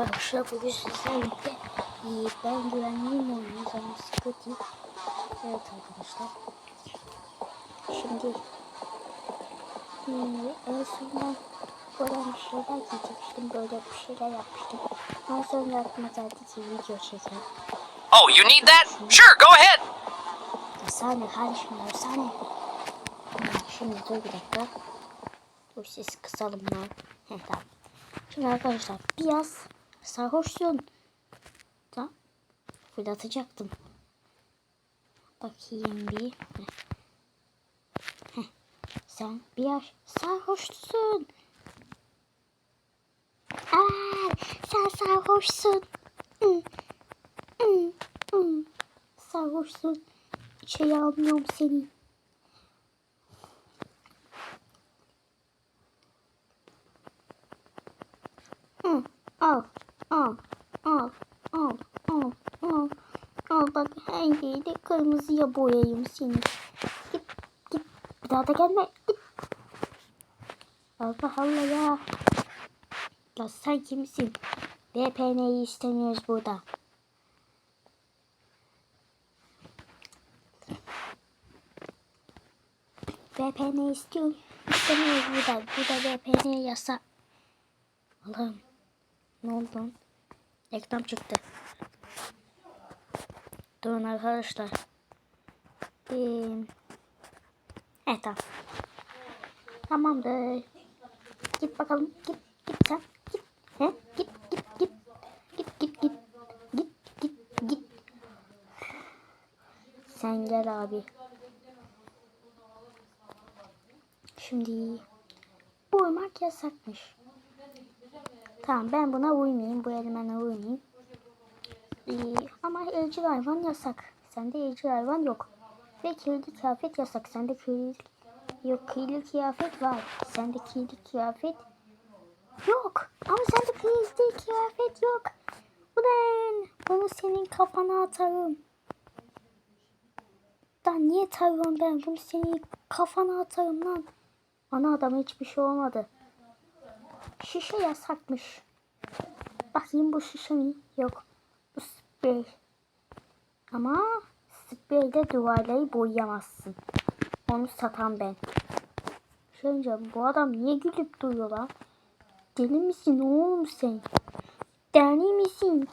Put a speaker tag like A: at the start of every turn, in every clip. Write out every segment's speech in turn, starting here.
A: Arkadaşlar bugün sizlerle iyi, ben güvenliğim oynuyoruz ama sıkıntı. Evet arkadaşlar. Şimdi hmm, en sonunda böyle bir şeyler giyecektim. Böyle bir şeyler yapmıştım. En sonra aklıma geldi ki video çekelim.
B: Oh, you need that? Sure, go ahead.
A: Saniye kardeşim. Hmm, Şimdi dur bir dakika. Dur ses kısalım lan. Heh tamam. Şimdi arkadaşlar biraz sarhoşsun. Tamam. Fırlatacaktım. Bakayım bir. Heh. Sen biraz sarhoşsun. Aa, sen sarhoşsun. Hı. Hı. Hı. Sarhoşsun. Şey almıyorum seni. Al, al, al, al, al, al. Al bak her yeri de kırmızıya boyayayım seni. Git, git. Bir daha da gelme. Git. Allah Allah ya. Ya sen kimsin? VPN'yi istemiyoruz burada. VPN istiyor. İstemiyoruz burada. Burada VPN yasak. Allah'ım. Ne oldu? Reklam çıktı. Durun arkadaşlar. Ee, evet tamam. Tamamdır. Git bakalım. Git git sen. Git. He? Git git git. Git git git. Git git git. Sen gel abi. Şimdi bu uyumak yasakmış. Tamam ben buna uymayayım. Bu elemana uymayayım. Ee, ama evcil hayvan yasak. Sende evcil hayvan yok. Ve kirli kıyafet yasak. Sende kirli yok kirli kıyafet var. Sende kirli kıyafet yok. Ama sende kirli kıyafet yok. Ulan bunu senin kafana atarım. Lan niye tarıyorum ben? Bunu senin kafana atarım lan. Ana adama hiçbir şey olmadı. Şişe yasakmış. Bakayım bu şişe? Yok. Bu sprey. Ama spreyde duvarları boyayamazsın. Onu satan ben. Şöyle bu adam niye gülüp duruyor lan? Deli misin oğlum sen? Deli misin?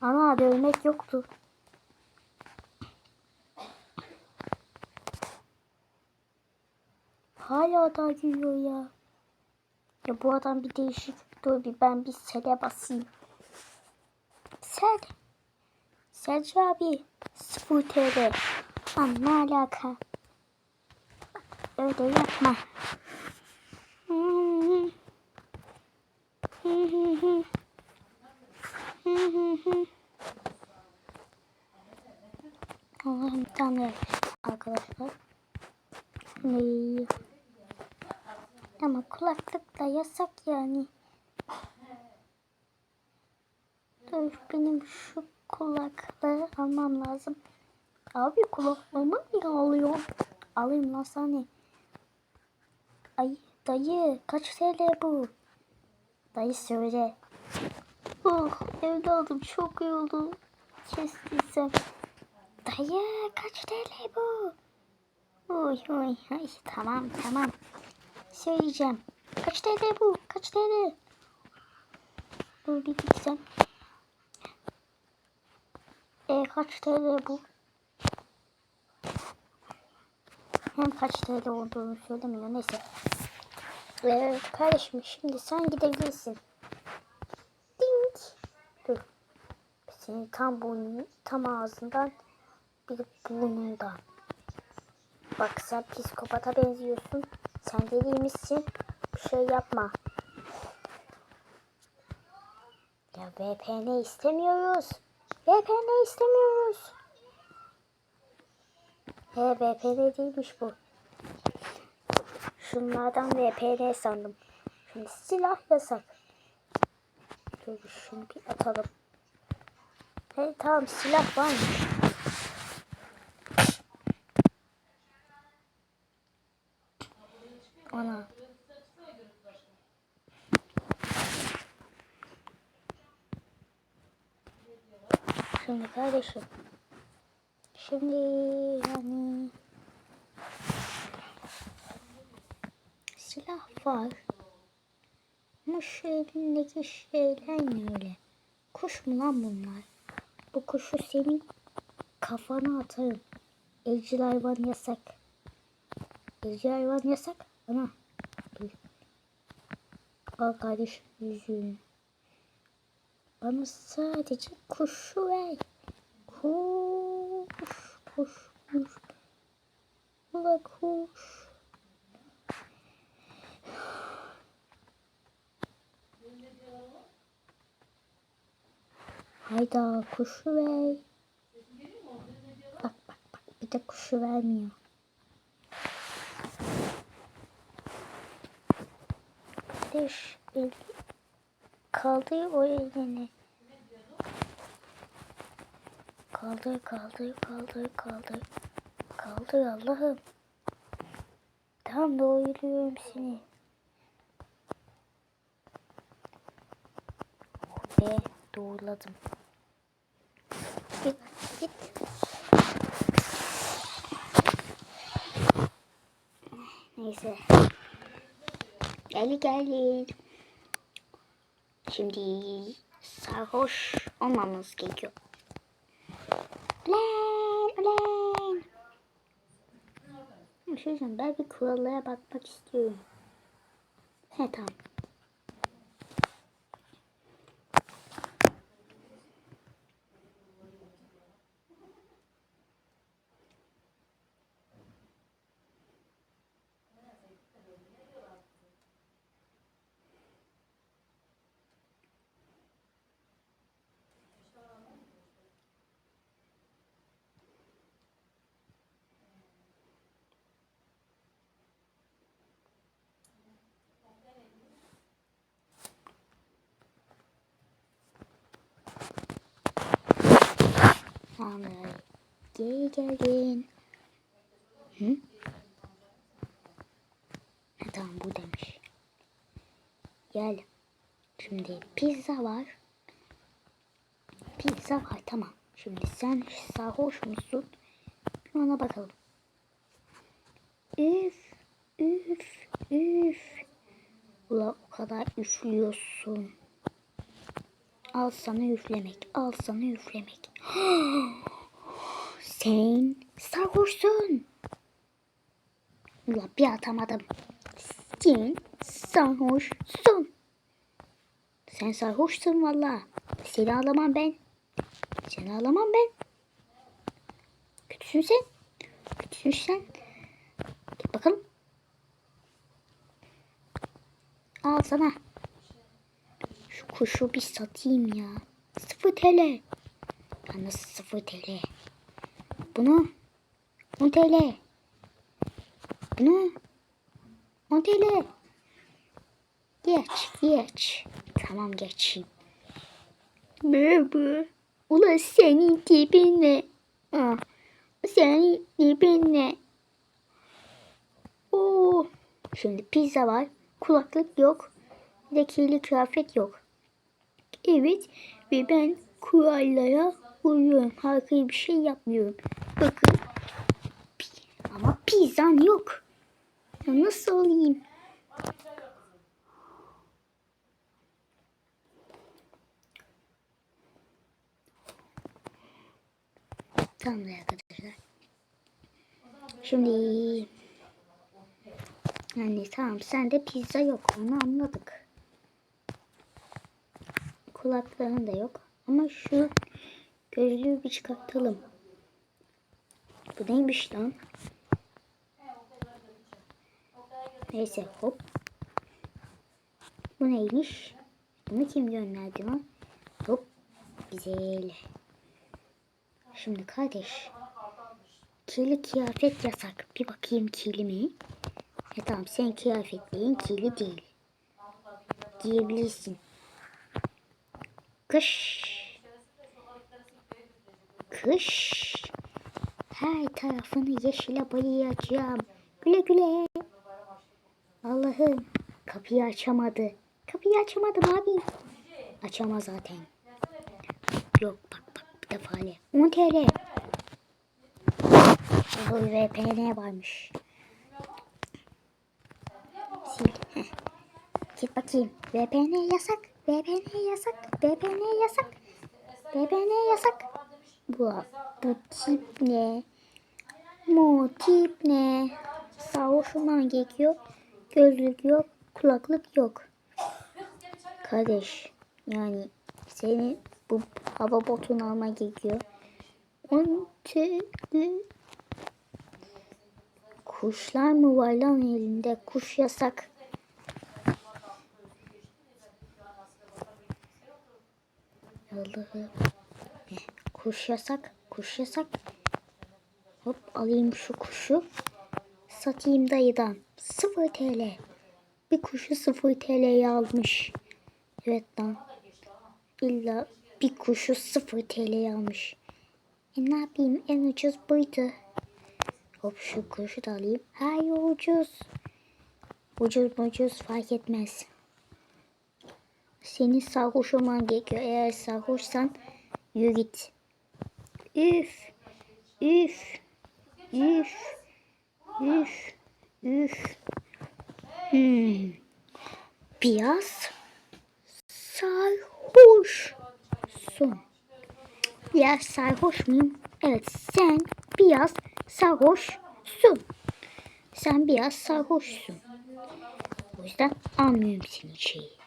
A: Ana dövmek yoktu. Hala da gülüyor ya. Ya bu adam bir değişik. Dur bir ben bir sele basayım. Sel. Selci abi. 0 TL. Lan ne alaka? Öyle yapma. Allah'ım tanrım arkadaşlar. Ne? Ama kulaklık da yasak yani. Dur benim şu kulaklığı almam lazım. Abi kulaklığımı niye alıyor? Alayım lan sana. Ay dayı kaç TL bu? Dayı söyle. Oh evladım çok yoruldum. Kestiysem. Dayı kaç TL bu? Oy oy ay tamam tamam. Söyleyeceğim. Kaç TL bu? Kaç TL? Dur bir gitsem. E kaç TL bu? Hem kaç TL olduğunu söylemiyor. Neyse. Ee, kardeşim şimdi sen gidebilirsin. Ding. Dur. Senin tam burnun, tam ağzından bir burnundan. Bak sen psikopata benziyorsun. Sen deli misin? Bir şey yapma. Ya VPN istemiyoruz. VPN istemiyoruz. He VPN değilmiş bu. Şunlardan VPN sandım. Şimdi silah yasak. Dur şunu bir atalım. He tamam silah varmış. Ana. Şimdi kardeşim. Şimdi yani silah var. Ama şu elindeki şeyler ne öyle? Kuş mu lan bunlar? Bu kuşu senin kafana atarım. Evcil hayvan yasak. Evcil hayvan yasak. Ana. Dur. Al kardeşim yüzüğünü. Bana sadece kuşu ver. Kuş, kuş, kuş. Ula kuş. Hayda kuşu ver. Bak bak bak bir de kuşu vermiyor. Kardeş el kaldı o elini. Kaldır kaldır kaldır kaldır. Kaldır Allah'ım. Tam doyuruyorum seni. Ve doğruladım. Git git. Neyse. Gel gel. Şimdi sarhoş olmamız gerekiyor. Ulan ulan. Bir şey ben bir kurallara bakmak istiyorum. He tamam. Tamam. Geri geldin. Hı? Ha, tamam bu demiş. Gel. Şimdi pizza var. Pizza var tamam. Şimdi sen sarhoş musun? Bir ona bakalım. Üf, üf, üf. Ula o kadar üflüyorsun. Al sana üflemek, al sana üflemek. Sen sarhoşsun. Ula bir atamadım. Sen sarhoşsun. Sen sarhoşsun valla. Seni alamam ben. Seni alamam ben. Kötüsün sen. Kötüsün sen. Git bakalım. Al sana. Şu kuşu bir satayım ya. Sıfır TL. Bana sıfır TL. Bunu 10 TL. Bunu 10 TL. Geç, geç. Tamam geçeyim. Merhaba. Ulan senin tipin ne? Senin tipin ne? Oo. Şimdi pizza var. Kulaklık yok. Bir de kirli kıyafet yok. Evet ve ben kurallara uyuyorum. Harika bir şey yapmıyorum. Bakın. Ama pizzan yok. Ya nasıl olayım? Tamam arkadaşlar. Şimdi yani tamam sende pizza yok onu anladık. Kulakların da yok. Ama şu gözlüğü bir çıkartalım. Bu neymiş lan? Neyse hop. Bu neymiş? Bunu kim gönderdi lan? Hop. Güzel. Şimdi kardeş. Kirli kıyafet yasak. Bir bakayım kirli mi? E tamam sen kıyafetlerin kirli değil. Giyebilirsin. Kış. Kış. Her tarafını yeşile boyayacağım. Güle güle. Allah'ım kapıyı açamadı. Kapıyı açamadım abi. Açamaz zaten. Yok bak bak defale. 10 TL. Bu VPN varmış. Sil. Git bakayım. VPN yasak. VPN yasak. VPN yasak. VPN yasak. Bu, bu tip ne? Bu tip ne? Sarhoşum gerekiyor. Gözlük yok. Kulaklık yok. Kardeş yani senin bu hava botunu alman gerekiyor. On TL. Kuşlar mı var lan elinde? Kuş yasak. Eh, Kuş yasak. Kuş yasak. Hop alayım şu kuşu. Satayım dayıdan. 0 TL. Bir kuşu 0 TL'ye almış. Evet lan. İlla bir kuşu 0 TL'ye almış. E ne yapayım en ucuz buydu. Hop şu kuşu da alayım. Hayır ucuz. Ucuz ucuz fark etmez. Senin sarhoş olman gerekiyor. Eğer sarhoşsan yürü git. Üf. Üf. Üf. Üf. Üf. Hmm. Biraz sarhoşsun. Biraz sarhoş muyum? Evet sen biraz sarhoşsun. Sen biraz sarhoşsun. O yüzden anlıyorum senin şeyi.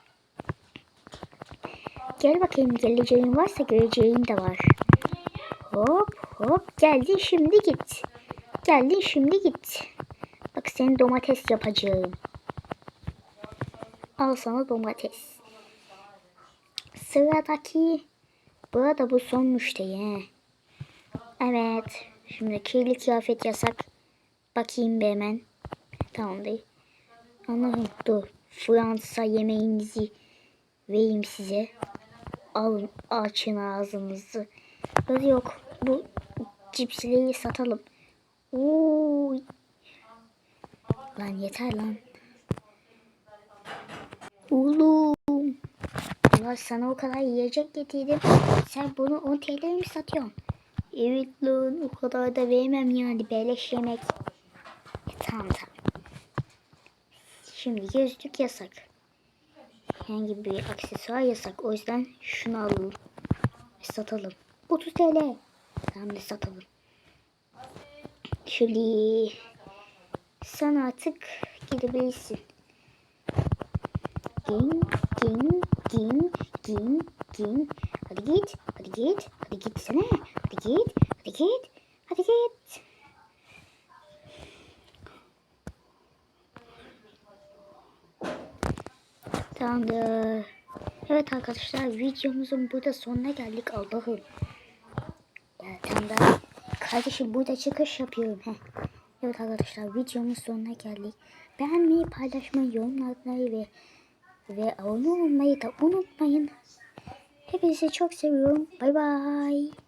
A: Gel bakayım geleceğin varsa göreceğin de var. Hop hop geldin şimdi git. Geldin şimdi git. Bak seni domates yapacağım. Al sana domates. Sıradaki. Burada bu son müşteri. Evet. Şimdi kirli kıyafet yasak. Bakayım bir hemen. Tamam değil. Anladım. Dur. Fransa yemeğinizi vereyim size. Alın açın ağzınızı. Dur yok. Bu cipsleri satalım. Oo. Lan yeter lan. Oğlum. Allah sana o kadar yiyecek getirdim. Sen bunu 10 TL mi satıyorsun? Evet lan o kadar da vermem yani beleş yemek. E, tamam tamam. Şimdi gözlük yasak. Herhangi bir aksesuar yasak. O yüzden şunu alalım. Satalım. 30 TL. Tamam da satalım. Şöyle sen artık gidebilirsin. Gin, gin, gin, gin, gin. Hadi git, hadi git, hadi gitsene. Hadi git, hadi git, hadi git. Tamamdır. Evet arkadaşlar videomuzun burada sonuna geldik Allah'ım. Ya tam da kardeşim burada çıkış yapıyorum. Heh. Evet arkadaşlar videomuz sonuna geldik. Beğenmeyi, paylaşmayı, yorum atmayı ve ve abone olmayı da unutmayın. Hepinizi çok seviyorum. Bay bay.